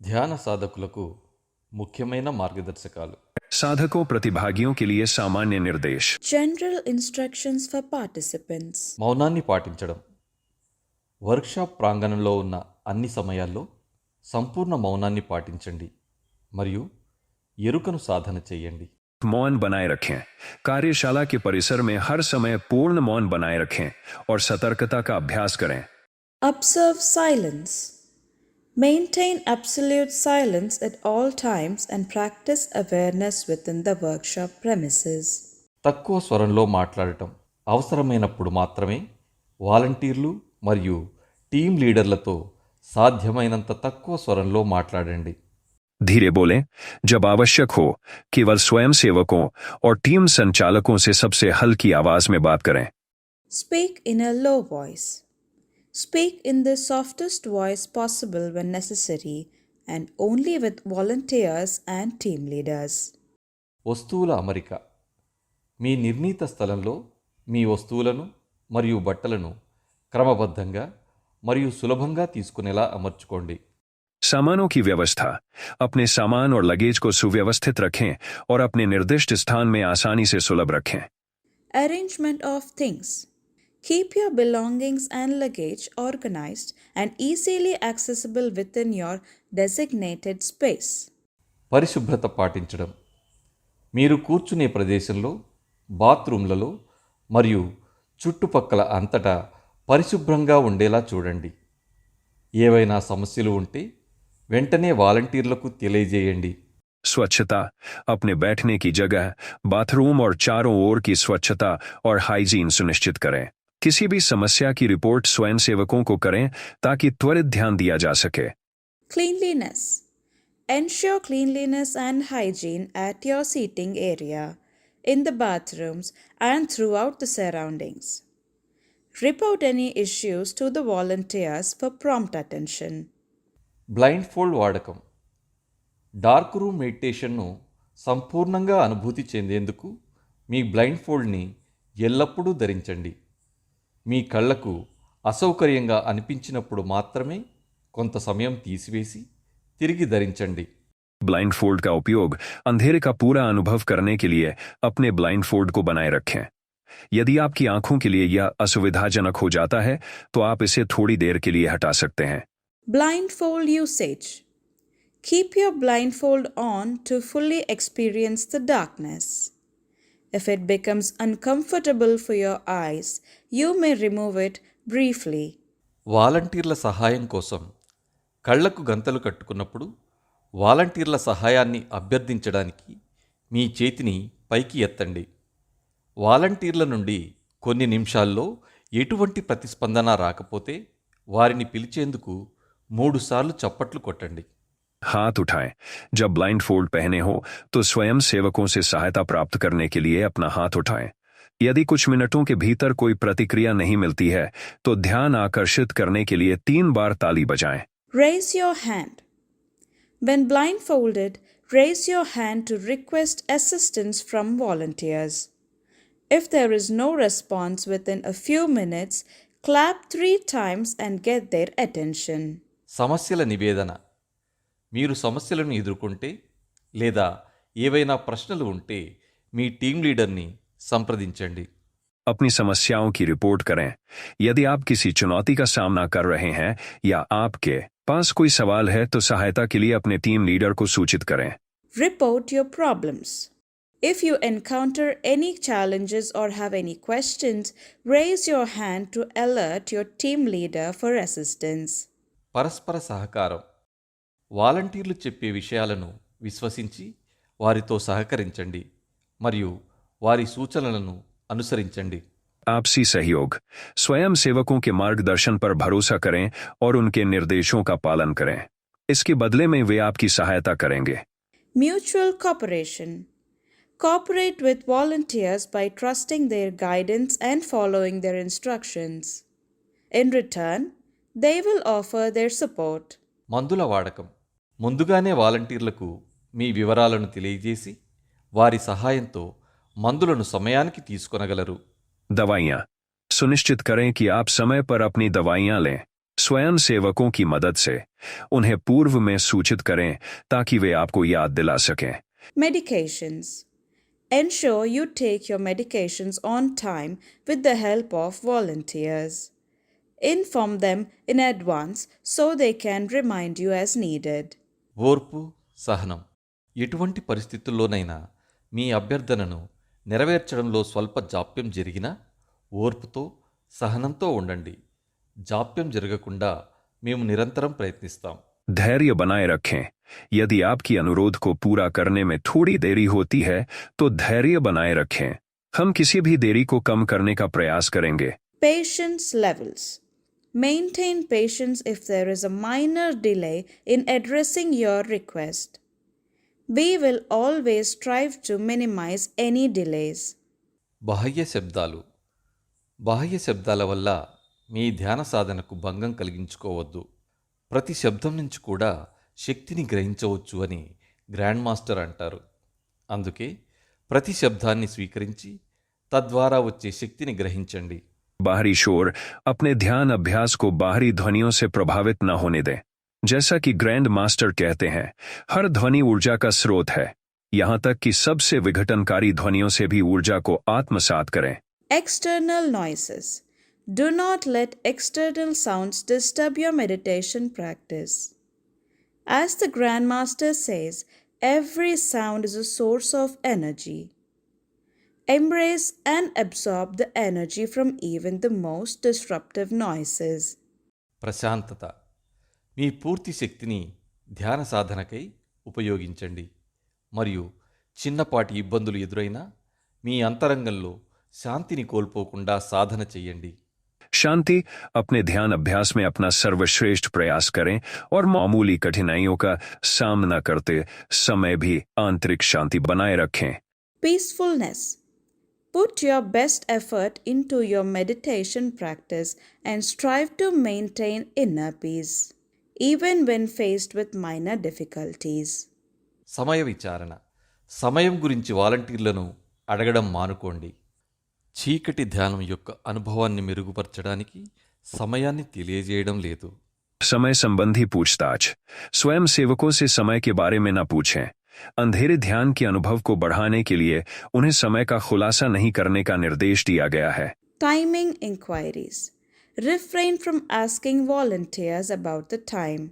ధ్యాన సాధకులకు ముఖ్యమైన మార్గదర్శకాలు साधकों प्रतिभागियों के लिए सामान्य निर्देश General instructions for participants. మౌనాన్ని పాటించడం వర్క్షాప్ ప్రాంగణంలో ఉన్న అన్ని సమయాల్లో సంపూర్ణ మౌనాన్ని పాటించండి మరియు ఎరుకను సాధన చేయండి मौन बनाए रखें कार्यशाला के परिसर में हर समय पूर्ण मौन बनाए रखें और सतर्कता का अभ्यास करें Observe silence. Maintain absolute silence at all times and practice awareness within the workshop premises. తక్కువ స్వరంలో మాట్లాడటం అవసరమైనప్పుడు మాత్రమే వాలంటీర్లు మరియు టీం లీడర్లతో సాధ్యమైనంత తక్కువ స్వరంలో మాట్లాడండి धीरे बोलें जब आवश्यक हो केवल स्वयं सेवकों और टीम संचालकों से सबसे हल्की आवाज में बात करें Speak in a low voice. Speak in the softest voice possible when necessary and only with volunteers and team leaders. వస్తువుల అమరిక మీ నిర్ణీత స్థలంలో మీ వస్తువులను మరియు బట్టలను క్రమబద్ధంగా మరియు సులభంగా తీసుకునేలా అమర్చుకోండి सामानों की व्यवस्था अपने सामान और लगेज को सुव्यवस्थित रखें और अपने निर्दिष्ट स्थान में आसानी से सुलभ रखें Arrangement of things. Keep your belongings and luggage organized and easily accessible within your designated space. పరిశుభ్రత పాటించడం మీరు కూర్చునే ప్రదేశంలో బాత్రూంలలో మరియు చుట్టుపక్కల అంతటా పరిశుభ్రంగా ఉండేలా చూడండి ఏవైనా సమస్యలు ఉంటే వెంటనే వాలంటీర్లకు తెలియజేయండి स्वच्छता अपने बैठने की जगह बाथरूम और चारों ओर की स्वच्छता और हाइजीन सुनिश्चित करें किसी भी समस्या की रिपोर्ट स्वयंसेवकों को करें ताकि त्वरित ध्यान दिया जा सके Cleanliness. Ensure cleanliness and hygiene at your seating area, in the bathrooms, and throughout the surroundings. Report any issues to the volunteers for prompt attention. Blindfold వాడకం డార్క్ రూమ్ మెడిటేషన్ను సంపూర్ణంగా అనుభూతి చెందేందుకు మీ బ్లైండ్ ఫోల్డ్ని ఎల్లప్పుడూ ధరించండి మీ కళ్ళకు అసౌకర్యంగా అనిపించినప్పుడు మాత్రమే కొంత సమయం తీసివేసి తిరిగి ధరించండి ब्लाइंड फोल्ड का उपयोग अंधेरे का पूरा अनुभव करने के लिए अपने ब्लाइंड फोल्ड को बनाए रखें यदि आपकी आंखों के लिए यह असुविधाजनक हो जाता है तो आप इसे थोड़ी देर के लिए हटा सकते हैं Blindfold usage. Keep your blindfold on to fully experience the darkness. If it becomes uncomfortable for your eyes, you may remove it briefly. వాలంటీర్ల సహాయం కోసం కళ్ళకు గంతలు కట్టుకున్నప్పుడు వాలంటీర్ల సహాయాన్ని అభ్యర్థించడానికి మీ చేతిని పైకి ఎత్తండి వాలంటీర్ల నుండి కొన్ని నిమిషాల్లో ఎటువంటి ప్రతిస్పందన రాకపోతే వారిని పిలిచేందుకు మూడుసార్లు చప్పట్లు కొట్టండి हाथ उठाएं जब ब्लाइंड फोल्ड पहने हो तो स्वयं सेवकों से सहायता प्राप्त करने के लिए अपना हाथ उठाएं यदि कुछ मिनटों के भीतर कोई प्रतिक्रिया नहीं मिलती है तो ध्यान आकर्षित करने के लिए तीन बार ताली बजाएं Raise your hand. When blindfolded, raise your hand to request assistance from volunteers. If there is no response within a few minutes, clap three times and get their attention. సమస్యల నివేదన మీరు సమస్యలను ఎదుర్కొంటే లేదా ఏవైనా ప్రశ్నలు ఉంటే మీ టీం లీడర్ని సంప్రదించండి अपनी समस्याओं की रिपोर्ट करें यदि आप किसी चुनौती का सामना कर रहे हैं या आपके पास कोई सवाल है तो सहायता के लिए अपने टीम लीडर को सूचित करें Report your problems. If you encounter any challenges or have any questions, raise your hand to alert your team leader for assistance. పరస్పర సహకారం వాలంటీర్లు చెప్పే విషయాలను విశ్వసించి వారితో సహకరించండి మరియు వారి సూచనలను అనుసరించండి आपसी सहयोग स्वयं सेवकों के मार्गदर्शन पर भरोसा करें और उनके निर्देशों का पालन करें इसके बदले में वे आपकी सहायता करेंगे Mutual cooperation. Cooperate with volunteers by trusting their guidance and following their instructions. In return, they will offer their support. మందుల వాడకం ముందుగానే వాలంటీర్లకు మీ వివరాలను తెలియజేసి వారి సహాయంతో మందులను సమయానికి తీసుకొనగలరు दवाइयाँ सुनिश्चित करें कि आप समय पर अपनी दवाइयाँ लें स्वयं सेवकों की मदद से उन्हें पूर्व में सूचित करें ताकि वे आपको याद दिला सकें Medications. Ensure you take your medications on time with the help of volunteers. Inform them in advance so they can remind you as needed. ఓర్పు సహనం ఎటువంటి పరిస్థితుల్లోనైనా మీ అభ్యర్థనను నెరవేర్చడంలో స్వల్ప జాప్యం జరిగినా ఓర్పుతో సహనంతో ఉండండి జాప్యం జరగకుండా మేము నిరంతరం ప్రయత్నిస్తాం धैर्य बनाए रखें यदि आपकी अनुरोध को पूरा करने में थोड़ी देरी होती है तो धैर्य बनाए रखें हम किसी भी देरी को कम करने का प्रयास करेंगे Patience levels. Maintain patience if there is a minor delay in addressing your request. We will always strive to minimize any delays. బాహ్య శబ్దాలు బాహ్య శబ్దాల వల్ల మీ ధ్యాన సాధనకు భంగం కలిగించుకోవద్దు ప్రతి శబ్దం నుంచి కూడా శక్తిని గ్రహించవచ్చు అని గ్రాండ్ మాస్టర్ అంటారు అందుకే ప్రతి శబ్దాన్ని స్వీకరించి తద్వారా వచ్చే శక్తిని గ్రహించండి बाहरी शोर अपने ध्यान अभ्यास को बाहरी ध्वनियों से प्रभावित न होने दें। जैसा कि ग्रैंड मास्टर कहते हैं, हर ध्वनि ऊर्जा का स्रोत है। यहाँ तक कि सबसे विघटनकारी ध्वनियों से भी ऊर्जा को आत्मसात करें। External noises do not let external sound disturb your meditation practice as the grand master says every sound is a source of energy Embrace and absorb the energy from even the most disruptive noises. ప్రశాంతత మీ పూర్తి శక్తిని ధ్యాన సాధనకై ఉపయోగించండి మరియు చిన్నపాటి ఇబ్బందులు ఎదురైనా మీ అంతరంగంలో శాంతిని కోల్పోకుండా సాధన చెయ్యండి शांति अपने ध्यान अभ्यास में अपना सर्वश्रेष्ठ प्रयास करें और मामूली कठिनाइयों का सामना करते समय भी आंतरिक शांति बनाए रखें Peacefulness. Put your best effort into your meditation practice and strive to maintain inner peace, even when faced with minor difficulties. సమయ విచారణ సమయం గురించి వాలంటీర్లను అడగడం మానుకోండి చీకటి ధ్యానం యొక్క అనుభవాన్ని మెరుగుపరచడానికి సమయాన్ని తెలియజేయడం లేదు समय संबंधी पूछताछ स्वयं सेवकों से समय के बारे में न पूछें अंधेरे ध्यान के अनुभव को बढ़ाने के लिए उन्हें समय का खुलासा नहीं करने का निर्देश दिया गया है Timing inquiries. Refrain from asking volunteers about the time.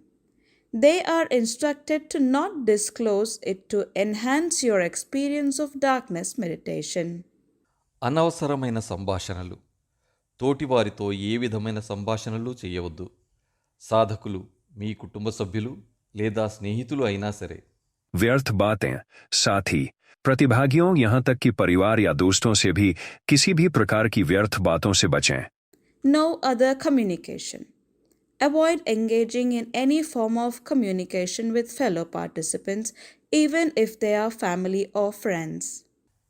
They are instructed to not disclose it to enhance your experience of darkness meditation. అనవసరమైన సంభాషణలు తోటివారితో ఏ విధమైన సంభాషణలు చేయవద్దు సాధకులు మీ కుటుంబ సభ్యులు లేదా స్నేహితులు అయినా సరే व्यर्थ बातें साथ ही प्रतिभागियों यहां तक कि परिवार या दोस्तों से भी किसी भी प्रकार की व्यर्थ बातों से बचें No other communication. Avoid engaging in any form of communication with fellow participants, even if they are family or friends.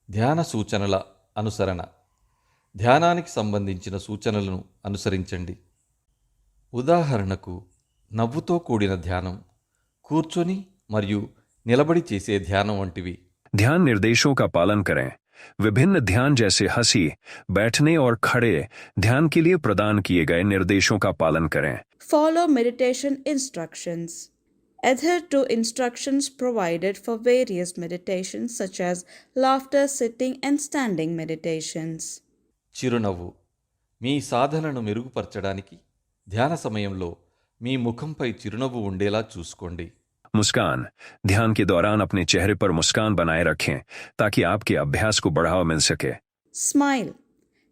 ధ్యాన సూచనల అనుసరణ ధ్యానానికి సంబంధించిన సూచనలను అనుసరించండి ఉదాహరణకు నవ్వుతో కూడిన ధ్యానం కూర్చొని మరియు నిలబడి చేసే ధ్యానం వంటివి ध्यान निर्देशों का पालन करें विभिन्न ध्यान जैसे हंसी बैठने और खड़े ध्यान के लिए प्रदान किए गए निर्देशों का पालन करें Follow meditation instructions. Adhere to instructions provided for various meditations such as laughter, sitting, and standing meditations. చిరునవ్వు మీ సాధనను మెరుగుపరచడానికి ధ్యాన సమయంలో మీ ముఖంపై చిరునవ్వు ఉండేలా చూసుకోండి मुस्कान, ध्यान के दौरान अपने चेहरे पर मुस्कान बनाए रखें, ताकि आपके अभ्यास को बढ़ावा मिल सके। Smile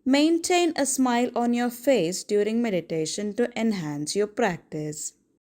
maintain a smile on your face during meditation to enhance your practice